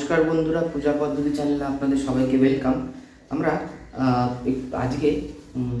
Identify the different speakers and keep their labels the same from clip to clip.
Speaker 1: নমস্কার বন্ধুরা, পূজা পদ্ধতি চ্যানেলে আপনাদের সবাইকে ওয়েলকাম আমরা আজকে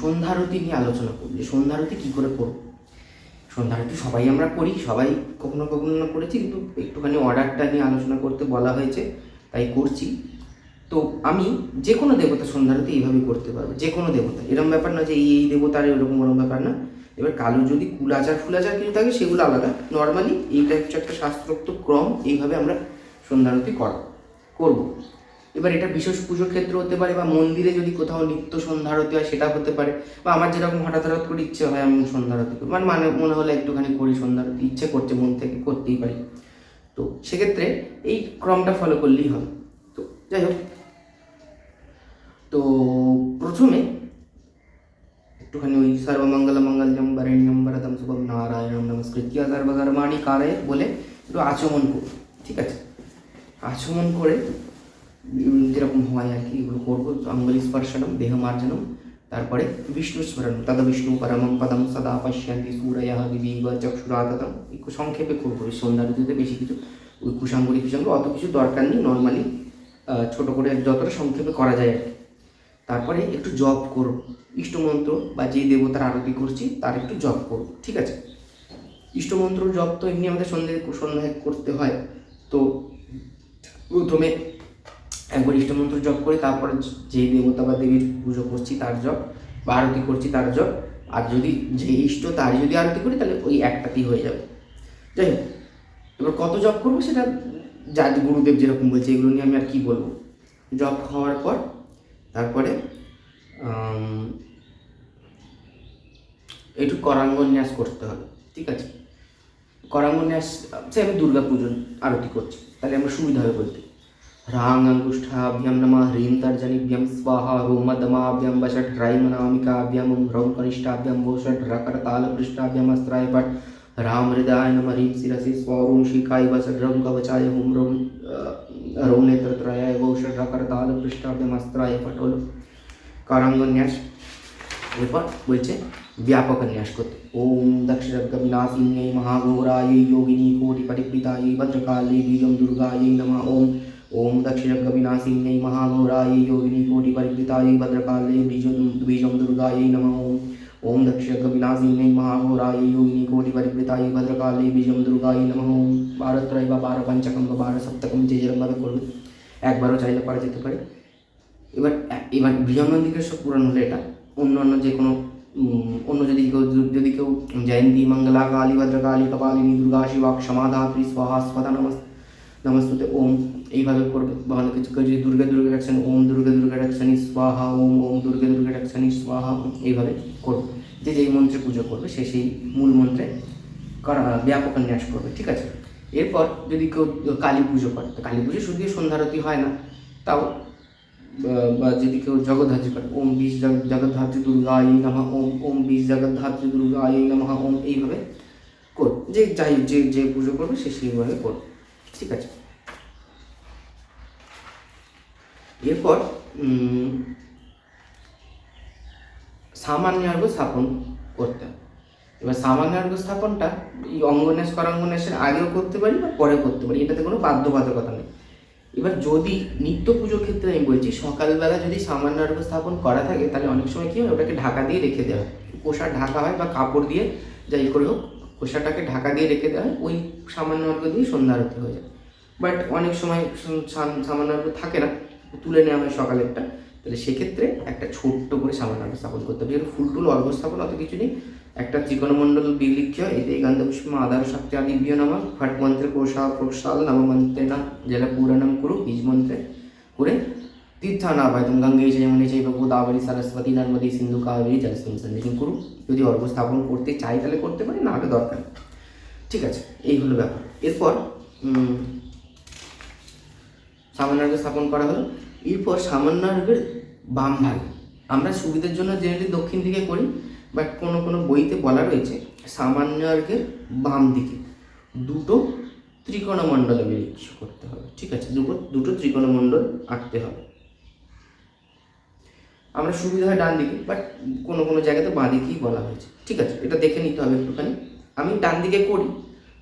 Speaker 1: সন্ধ্যারতি নিয়ে আলোচনা করব। যে সন্ধ্যারতি কী করে করব? সন্ধ্যারতি সবাই আমরা করি, সবাই কখনো কখনো না করেছি, কিন্তু একটুখানি অর্ডারটা নিয়ে আলোচনা করতে বলা হয়েছে, তাই করছি। তো আমি যে কোনো দেবতা সন্ধ্যারতি এইভাবে করতে পারব, যে কোনো দেবতা। এরকম ব্যাপার না যে এই এই দেবতার এরকম কোনো ব্যাপার না। এবার কালো যদি কুলাচার ফুলাচার কিছু থাকে, সেগুলো আলাদা। নর্মালি এইটা হচ্ছে একটা শাস্ত্রোক্ত ক্রম, এইভাবে আমরা সন্ধ্যারতি করা, করব। এবার এটা বিশেষ পুজোর ক্ষেত্রে হতে পারে বা মন্দিরে যদি কোথাও নিত্য সন্ধ্যারতি হয় সেটা হতে পারে বা আমার যেরকম হঠাৎ হঠাৎ করে ইচ্ছে হয় আমি সন্ধ্যারতি করি মানে মানে মনে হলে একটুখানি করি সন্ধ্যারতি ইচ্ছে করছে মন থেকে করতেই পারি। তো সেক্ষেত্রে এই ক্রমটা ফলো করলেই হবে। তো যাই হোক। তো প্রথমে একটুখানি ওই সর্বমঙ্গল মঙ্গলম বরেণ্যম বরদম শুভম নারায়ণম নমস্কৃত্য সর্বকর্মাণি কারে বলে একটু আচমন করব, ঠিক আছে? আচমন করে যেরকম হয় আর কি, এগুলো করব। অঙ্গলি স্পর্শনম দেহ মার্জনম তারপরে বিষ্ণু স্মরণ তদ বিষ্ণু পরমম পদম সদা পশ্যন্তি সূরয় দিবীব চক্ষুরাততম। একটু সংক্ষেপে করব ওই সন্ধ্যা ঋতুতে বেশি কিছু। ওই কুসাঙ্গুলি কুসাঙ্গ অত কিছু দরকার নেই নর্মালি ছোট করে যতটা সংক্ষেপে করা যায় আর কি। তারপরে একটু জপ করব। ইষ্টমন্ত্র বা যে দেবতার আরতি করছি, তার একটু জপ করব, ঠিক আছে? ইষ্টমন্ত্র, জপ তো এমনি আমাদের সন্ধ্যে সন্ধ্যায় করতে হয়। তো প্রথমে একবার ইষ্টমন্ত্র জপ করে তারপরে যে দেবতা বা দেবীর পুজো করছি তার জপ বা আরতি করছি তার জপ। আর যদি যে ইষ্ট তার যদি আরতি করি তাহলে ওই একটাতেই হয়ে যাবে। যাই হোক, এবার কত জপ করব সেটা যা গুরুদেব যেরকম বলছে এগুলো নিয়ে আমি আর কি বলব। জপ হওয়ার পর তারপরে একটু করাঙ্গন্যাস করতে হবে, ঠিক আছে? করাঙ্গনে আসছে আচ্ছা, আমি দুর্গা পুজোর আরতি করছি, তাহলে আমরা সুবিধা হবে বলতে। রাং আঙ্গুষ্ঠাভ্যাম নমা হ্রীম তর্জনীভ্যাম স্বাহা হোমদমাভ্যাম বষট হ্রাই মনামিকাভ্যাম হ্রৌম কনিষ্ঠাভ্যাম ভোষট হ্রকরতাল পৃষ্ঠাভ্যাম অস্ত্রায় ভট রাম হৃদয় নম হ্রীম শিরসি স্বরূম শিখায় বষট রৌম কবচায় হোম রৌম রৌম নেত্রত্রয়ায় ভোষট হ্রকরতাল পৃষ্ঠাভ্যাম অস্ত্রায় ভট হল। কারাঙ্গ ন্যাস এরপর বলছে ব্যাপক ন্যাস করতে। ओम दक्षिणगविनाशिन्यै महाघोराय योगिनी कोटिपटिप्रितायै भद्रकायै बीजं दुर्गायै नमः ओम ओम दक्षिणगविनाशिन्यै महाघोराय योगिनी कोटिपरिवृतायै भद्रकायै बीज बीजं दुर्गायै नमः ओम ओम दक्षिणगविनाशिन्यै महाघोराय योगिनी कोटिपरिवृतायै भद्रकायै बीज दुर्गाय नम ओं বারো बार বা बार পঞ্চাকম বা বারো সপ্তকম যে যেরকমভাবে করবে একবারও চাইলে পারা যেতে পারে এবার এবার বৃহন্নদিকের সব পুরাণ হলে এটা অন্য অন্য যে কোনো অন্য যদি কেউ যদি কেউ জয়ন্তী, মঙ্গলা, কালী, ভদ্রকালী, কপালিনী, দুর্গা শিবা ক্ষমাধাত্রী স্বাহা স্পদা নমস, নমস্তুতে, ওম, এইভাবে করবে। বা কিছু কেউ যদি দুর্গা দুর্গা ডাকছেন, ওম, দুর্গা দুর্গা ডাকছানি স্বাহা, ওম ওম, দুর্গা দুর্গা ডাকছানি স্বাহা এইভাবে করবে। যে যেই মন্ত্রে পুজো করবে, সে সেই মূল মন্ত্রে ব্যাপক ন্যাস করবে ঠিক আছে? এরপর যদি কেউ কালী পুজো করে কালী পুজো শুধু সন্ধ্যারতি হয় না, তাও বা- যদি কেউ জগদ্ধাত্রী করে, ওম বিশ জগ- দুর্গা দুর্গায় নমঃ ওম ওম বিশ জগদ্ধাত্রী দুর্গায় নমঃ ওম, এইভাবে কর যে যাই, যে যে পুজো করবে, সে সেইভাবে কর ঠিক আছে? এরপর সামান্য অর্ঘ স্থাপন করতে হবে। এবার সামান্য অর্ঘ স্থাপনটা এই অঙ্গন্যাস করাঙ্গন্যাসের আগেও করতে পারি বা পরে করতে পারি, এটাতে কোনো বাধ্যবাধকতা নেই। এবার যদি নিত্য পুজোর ক্ষেত্রে আমি বলছি, সকালবেলা যদি সামান্য স্থাপন করা থাকে, তাহলে অনেক সময় কি হয়, ওটাকে ঢাকা দিয়ে রেখে দেওয়া হয়। কোষা ঢাকা হয় বা কাপড় দিয়ে যাই করে হোক কোষাটাকে ঢাকা দিয়ে রেখে দেওয়া হয়, ওই সামান্য অর্ঘ দিয়ে সন্ধ্যা আরতি হয়ে যায়। বাট অনেক সময় সামান্য থাকে না, তুলে নেওয়া হয় সকালেরটা। তাহলে সেক্ষেত্রে একটা ছোট্ট করে সামান্য অর্ঘ স্থাপন করতে হবে। ফুল টুল অর্ঘ স্থাপন, অত কিছু নেই। একটা ত্রিকোণমণ্ডল বিলিখ্য এতে গন্ধপুষ্প আধার শক্তি আদিভ্য নম, ফট মন্ত্রে কোষা প্রসাল, নম মন্ত্রে না জল পূরণম কুরু, বীজ মন্ত্রে করে তীর্থানাবায়তম গঙ্গে চ যমুনে চৈব গোদাবরী সরস্বতী, নর্মদী, সিন্ধু, কাবেরী জলস্মিন সন্দেশন করু। যদি অর্ঘ স্থাপন করতে চাই, তাহলে করতে পারি, না হলে দরকার ঠিক আছে, এই হলো ব্যাপার। এরপর সামান্য স্থাপন করা হলো। এরপর সামান্য সামান্যার্ঘের বাম ভাগে আমরা সুবিধার জন্য জেনারেলি দক্ষিণ দিকে করি বাট কোনো কোনো বইতে বলা রয়েছে, সামান্য সামান্যার্ঘের বাম দিকে। দুটো ত্রিকোণমণ্ডলে বিলিক্ষ করতে হবে, ঠিক আছে? দুটো দুটো ত্রিকোণমণ্ডল আঁকতে হবে। আমরা সুবিধা হয় ডান দিকে বাট কোনো কোনো জায়গাতে বাঁ দিকেই বলা হয়েছে, ঠিক আছে? এটা দেখে নিতে হবে একটুখানি। আমি ডান দিকে করি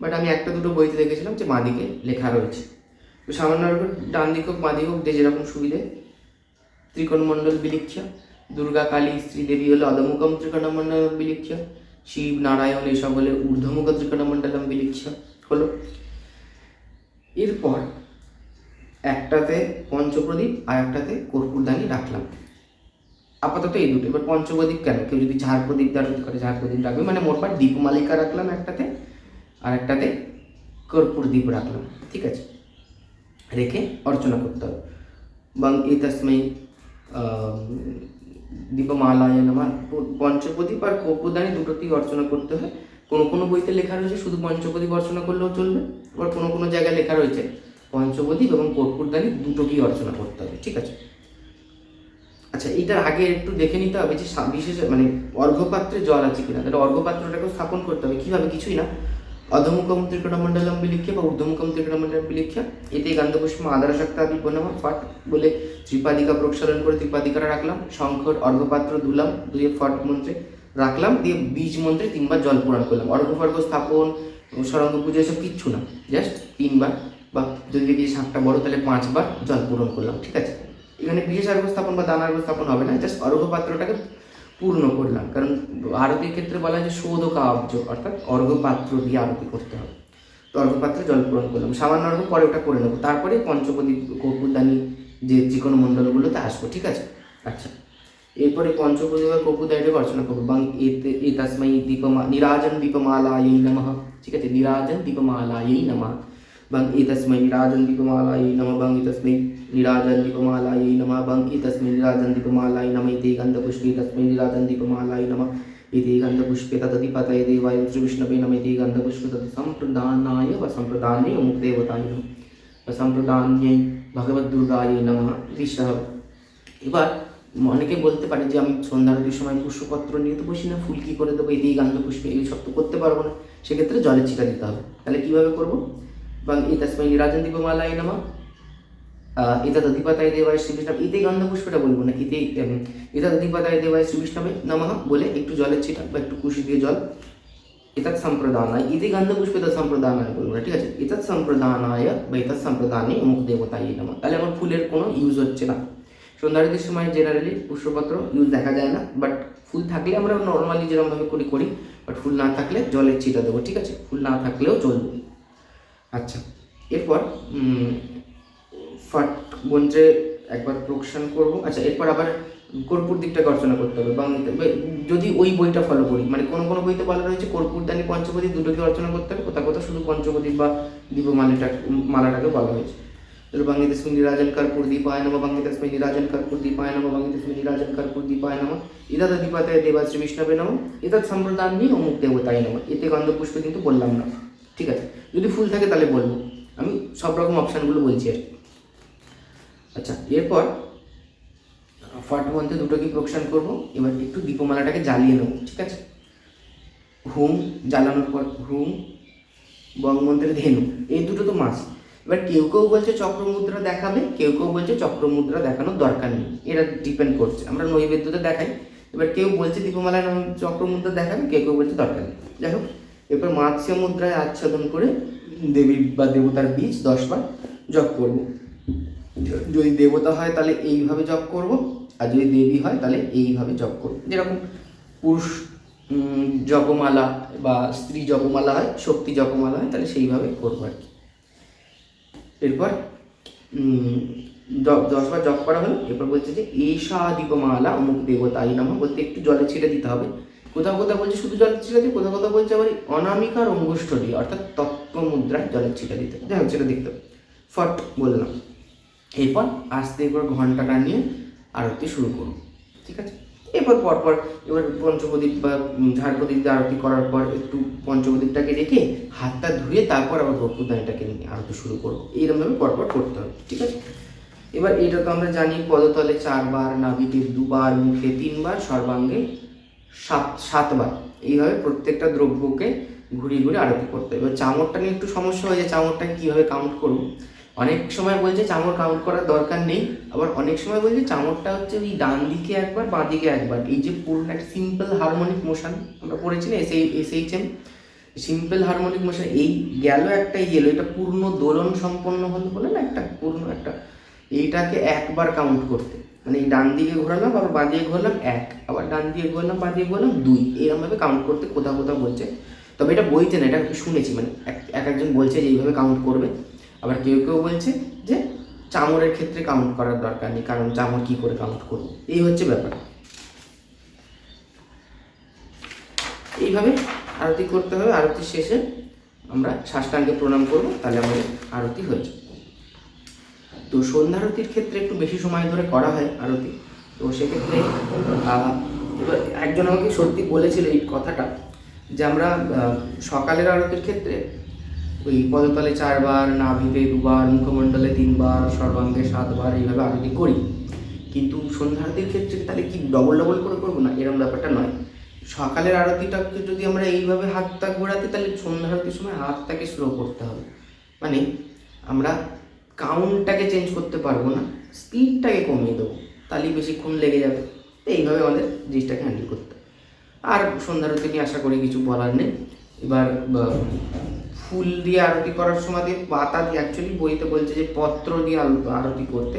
Speaker 1: বাট আমি একটা দুটো বইতে দেখেছিলাম যে বাঁ দিকে লেখা রয়েছে। সামান্য ডান দিক হোক, বাঁ দিক হোক যে যেরকম সুবিধে। ত্রিকোণমণ্ডল বিলিখ্য। দুর্গা কালী স্ত্রী দেবী হলে অধমুখম ত্রিকোণমণ্ডল বিলিখ্য। শিব, নারায়ণ, এসব হলে ঊর্ধ্বমুখ ত্রিকোণমণ্ডলম বিলিখ্য। হলো। এরপর একটাতে পঞ্চপ্রদীপ আর একটাতে কর্পূরদানি রাখলাম। আপাতত এই দুটো। এবার পঞ্চপ্রদীপ কেন? কেউ যদি ঝাড় প্রদীপ দ্বারা করে ঝাড় প্রদীপ রাখবে মানে মোটমাট দীপমালিকা রাখলাম একটাতে আর একটাতে কর্পূর দ্বীপ রাখলাম। ঠিক আছে? রেখে অর্চনা করতে হবে। বাং এই তসময় দীপমালায় নামা, পঞ্চপ্রদীপ আর কর্পূরদানি দুটোতেই অর্চনা করতে হয়। কোনো কোনো বইতে লেখা রয়েছে, শুধু পঞ্চপ্রদীপ অর্চনা করলেও চলবে, আবার কোনো কোনো জায়গায় লেখা রয়েছে, পঞ্চপ্রদীপ এবং কর্পূরদানি দুটোকেই অর্চনা করতে হবে, ঠিক আছে? আচ্ছা এটার আগে একটু দেখে নিতে হবে যে বিশেষ মানে অর্ঘ্যপাত্রে জল আছে কিনা? তাহলে অর্ঘ্যপাত্রটাকেও স্থাপন করতে হবে। কীভাবে? কিছুই না। অধমুখম ত্রিকোণমণ্ডলম বিলিখ্য বা ঊর্ধ্বমুখম ত্রিকোণমণ্ডলম বিলিখ্য এতে গন্ধপুষ্প আদারশক্তা বিপন্নমা ফট বলে ত্রিপাদিকা প্রক্ষালন করে ত্রিপাদিকাটা রাখলাম শঙ্কর অর্ঘ্যপাত্র ধুলাম দুয়ে ফট মন্ত্রে রাখলাম দিয়ে বীজ মন্ত্রে তিনবার জল প্রদান করলাম অর্ঘ্যপর্ঘ স্থাপন সরঙ্গ পুজো এসব কিচ্ছু না জাস্ট তিনবার বা যদি দেখি সাতটা বড় তাহলে পাঁচবার জল পূরণ করলাম ঠিক আছে? এখানে বিশেষ অর্ঘ স্থাপন বা দানার্ঘ স্থাপন হবে না। জাস্ট অর্ঘ পাত্রটাকে পূর্ণ করলাম। কারণ আরতির ক্ষেত্রে বলা হয় যে শোধ কাব্য, অর্থাৎ অর্ঘপাত্র দিয়ে আরতি করতে হবে। তো অর্ঘপাত্রে জল পূরণ করলাম। সামান্য অর্ঘ পরে ওটা করে নেব। তারপরে পঞ্চপদী কপুদানি যে যে কোনো মণ্ডলগুলোতে আসব, ঠিক আছে? আচ্ছা। এরপরে পঞ্চপ্রদীপ কর্পুদানিটা অর্চনা করব। বাং এতে এ তাসমাই দীপমা, নিরাজন দীপমালায়ী নমঃ, ঠিক আছে? নিরাজন দীপমালায়ী নমঃ। বাং এ তাসমাই নিরাজন দীপমালা এই নম, বাং এ তাসমাই दीपमालायै नमः बं एतस्मै निराजन् दीपमालायै नमः इति गन्धपुष्पे तस्मै निराजन् दीपमालायै नमः इति गन्धपुष्पे तदधिपतये देवाय श्रीविष्णवे नमः इति गन्धपुष्पे तत् सम्प्रदानाय व सम्प्रदाने मुक्देवताय नमः व সম্প্রদান্যে ভগবত দুর্গায় নমঃ দৃষ্টা হবে এবার অনেকে বলতে পারে যে আমি সন্ধ্যারতির সময় পুষ্পপত্র নিয়ে তো বসি না ফুল কী করে দেবো এতেই গান্ধ পুষ্পে এই সব তো করতে পারবো না সেক্ষেত্রে জলের ছিটা দিতে হবে তাহলে কীভাবে করবো বা এতস্মৈ নিরাজন দীপমালায় নামা এতদ অধিপতায় দেবায় শ্রীকৃষ্ণ এতেই গন্ধপুষ্পটা বলব না এতেই এতদ অধিপতায় দেবায় শ্রীকৃষ্ণমে, নমঃ বলে একটু জলের ছিটা বা একটু কুশি দিয়ে জল। এতৎ সম্প্রদানায় ইতি গন্ধপুষ্পে তৎ সম্প্রদানায় বলব না, ঠিক আছে? এতৎ সম্প্রদানায় বা এতৎ সম্প্রদানে অমুক দেবতায় নমঃ। তাহলে আমার ফুলের কোনো ইউজ হচ্ছে না। সন্ধ্যারতির সময় জেনারেলি পুষ্পপত্র ইউজ দেখা যায় না বাট ফুল থাকলে আমরা নর্মালি যেরকমভাবে করি করি বাট ফুল না থাকলে জলের ছিটা দেবো, ঠিক আছে? ফুল না থাকলেও চলবে। আচ্ছা এরপর ফাট মন্ত্রে একবার প্রোকশন করব। আচ্ছা এরপর আবার কর্পূর দিকটাকে অর্চনা করতে হবে বাংলাতে যদি ওই বইটা ফলো করি মানে কোনো কোনো বইতে বলা রয়েছে, কর্পূর, দানি, পঞ্চপদী দুটোকে অর্চনা করতে হবে কোথাও কোথাও শুধু পঞ্চপদী বা দীপমালাটা মালাটাকে বলা হয়েছে। তস্মিন নিরাজন কর্পূর দীপায় নম তস্মিন নিরাজন কর্পূর দীপায় নম তস্মিন নিরাজন কর্পূর দীপায় নম ইদাদ দীপাতায় দেবা শ্রী বিষ্ণবে নম ইদাদ সম্প্রদান নিয়ে অমুক দেবতায় নম। এতে গন্ধপুষ্প কিন্তু বললাম না। ঠিক আছে? যদি ফুল থাকে তাহলে বলব। আমি সব রকম অপশানগুলো বলছি আর কি। আচ্ছা এরপর ফট মধ্যে দুটোকে প্রোকশন করব? এবার একটু দীপমালাটাকে জ্বালিয়ে নেব, ঠিক আছে? হুম, জ্বালানোর পর হুম, বঙ্গমন্ত্রের ধেনু, এই দুটো তো মাস এবার কেউ কেউ বলছে চক্রমুদ্রা দেখাবে, কেউ কেউ বলছে চক্রমুদ্রা দেখানোর দরকার নেই এটা ডিপেন্ড করছে, আমরা নৈবেদ্যতে দেখাই। এবার কেউ বলছে দীপমালায় নাম চক্রমুদ্রা দেখাবে, কেউ কেউ বলছে দরকার নেই। যাই হোক, এরপর মাৎস্য মুদ্রায় আচ্ছাদন করে দেবীর বা দেবতার বীজ দশবার জপ করব। যদি দেবতা হয় তাহলে এইভাবে জপ করব, আর যদি দেবী হয় তাহলে এইভাবে জপ করব। যেরকম পুরুষ জপমালা বা স্ত্রী জপমালা হয়, শক্তি জপমালা হয়, তাহলে সেইভাবে করব আর কি। এরপর দশবার জপ করা হলো, এরপর বলছে যে, এষা দীপমালা অমুক দেবতাই নামা বলতে একটু জলে ছিটে দিতে হবে। কোথাও কোথাও বলছে শুধু জলে ছিটে দিয়ে কোথাও কোথাও বলছে আবার অনামিকার অঙ্গুষ্ঠ দিয়ে অর্থাৎ তত্ত্ব মুদ্রায় জলের ছিটে দিতে। হবে। যাই হোক, সেটা দেখতে হবে। ফট, বললাম। এরপর আস্তে এরপর ঘন্টাটা নিয়ে আরতি শুরু করুন, ঠিক আছে? এরপর পরপর, এবার পঞ্চপ্রদীপ বা ঝাড় প্রদীপ দিয়ে আরতি করার পর একটু পঞ্চপ্রদীপটাকে রেখে হাতটা ধুয়ে তারপর আবার বকুদানিটাকে নিয়ে আরতি শুরু করব এইরকমভাবে পরপর করতে হবে, ঠিক আছে? এবার এটা তো আমরা জানি পদতলে চারবার, নাভিতে দুবার, মুখে তিনবার, সর্বাঙ্গে সাত, সাতবার। এইভাবে প্রত্যেকটা দ্রব্যকে ঘুরিয়ে ঘুরে আরতি করতে হবে। এবার চামড়টা নিয়ে একটু সমস্যা হয়ে যায় চামড়টা কীভাবে কাউন্ট করব অনেক সময় বলছে চামড় কাউন্ট করার দরকার নেই, আবার অনেক সময় বলছে চামড়টা হচ্ছে ওই ডান দিকে একবার, বাঁ দিকে একবার। এই যে পুরো একটা সিম্পল হারমোনিক মোশন আমরা পড়েছি না S H M simple harmonic motion এই গেল একটা এই এলো এটা পূর্ণ দোলন সম্পন্ন হলো বলে না একটা, পূর্ণ একটা। এইটাকে একবার কাউন্ট করতে। মানে এই ডান দিকে ঘোরালাম, আবার বাঁ দিকে ঘোরালাম, এক, আবার ডান দিকে ঘোরালাম, বাঁ দিকে ঘোরালাম, দুই। এরকমভাবে কাউন্ট করতে কোথাও কোথাও বলছে। তবে এটা বইতে না, এটা শুনেছি মানে এক একজন বলছে যে এইভাবে কাউন্ট করবে। আবার কেউ কেউ বলছে যে চামড়ের ক্ষেত্রে কাউন্ট করার দরকার নেই, কারণ চামড় কী করে কাউন্ট করব? এই হচ্ছে ব্যাপার। এইভাবে আরতি করতে হবে, আরতি শেষে আমরা সাষ্টাঙ্গে প্রণাম করব, তাহলে আমাদের আরতি হয়ে যাবে। তো সন্ধ্যারতির ক্ষেত্রে একটু বেশি সময় ধরে করা হয় আরতি। তো সেক্ষেত্রে এবার একজন আমাকে সত্যি বলেছিল এই কথাটা যে আমরা সকালের আরতির ক্ষেত্রে ওই পদতলে চারবার নাভিতে দুবার, মুখমণ্ডলে তিনবার, সর্বাঙ্গে সাতবার, এইভাবে আরতি করি। কিন্তু সন্ধ্যারতির ক্ষেত্রে তাহলে কি ডবল ডবল করে করব? না এরকম ব্যাপারটা নয়। সকালের আরতিটাকে যদি আমরা এইভাবে হাতটা ঘোরাতে, তাহলে সন্ধ্যা আরতির সময় হাতটাকে স্লো করতে হবে। মানে আমরা কাউন্টটাকে চেঞ্জ করতে পারব না স্পিডটাকে কমিয়ে দেবো, তাহলেই বেশিক্ষণ লেগে যাবে। এইভাবে আমাদের জিনিসটাকে হ্যান্ডেল করতে আর সন্ধ্যা আরতি নিয়ে আশা করি কিছু বলার নেই। এবার ফুল দিয়ে আরতি করার সময় দিয়ে পাতা দিয়ে অ্যাকচুয়ালি বইতে বলছে যে পত্র দিয়ে আরতি করতে।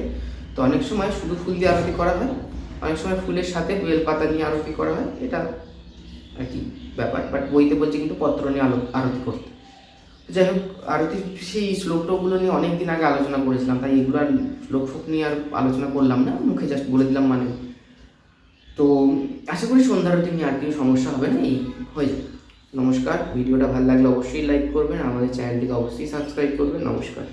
Speaker 1: তো অনেক সময় শুধু ফুল দিয়ে আরতি করা হয়, অনেক সময় ফুলের সাথে বেল পাতা নিয়ে আরতি করা হয়, এটা আর কি ব্যাপার। বাট বইতে বলছে কিন্তু পত্র নিয়ে আলো, আরতি করতে। যাই হোক আরতি সেই শ্লোক টোকগুলো নিয়ে অনেক দিন আগে আলোচনা করেছিলাম, তাই এগুলো আর শ্লোক ফোক নিয়ে আর আলোচনা করলাম না, মুখে জাস্ট বলে দিলাম মানে। তো আশা করি সন্ধ্যা আরতি নিয়ে আর কিছু সমস্যা হবে না, এই হয়ে যাবে। নমস্কার। ভিডিওটা ভালো লাগলে অবশ্যই লাইক করবেন আমাদের চ্যানেলটিকে অবশ্যই সাবস্ক্রাইব করবেন। নমস্কার।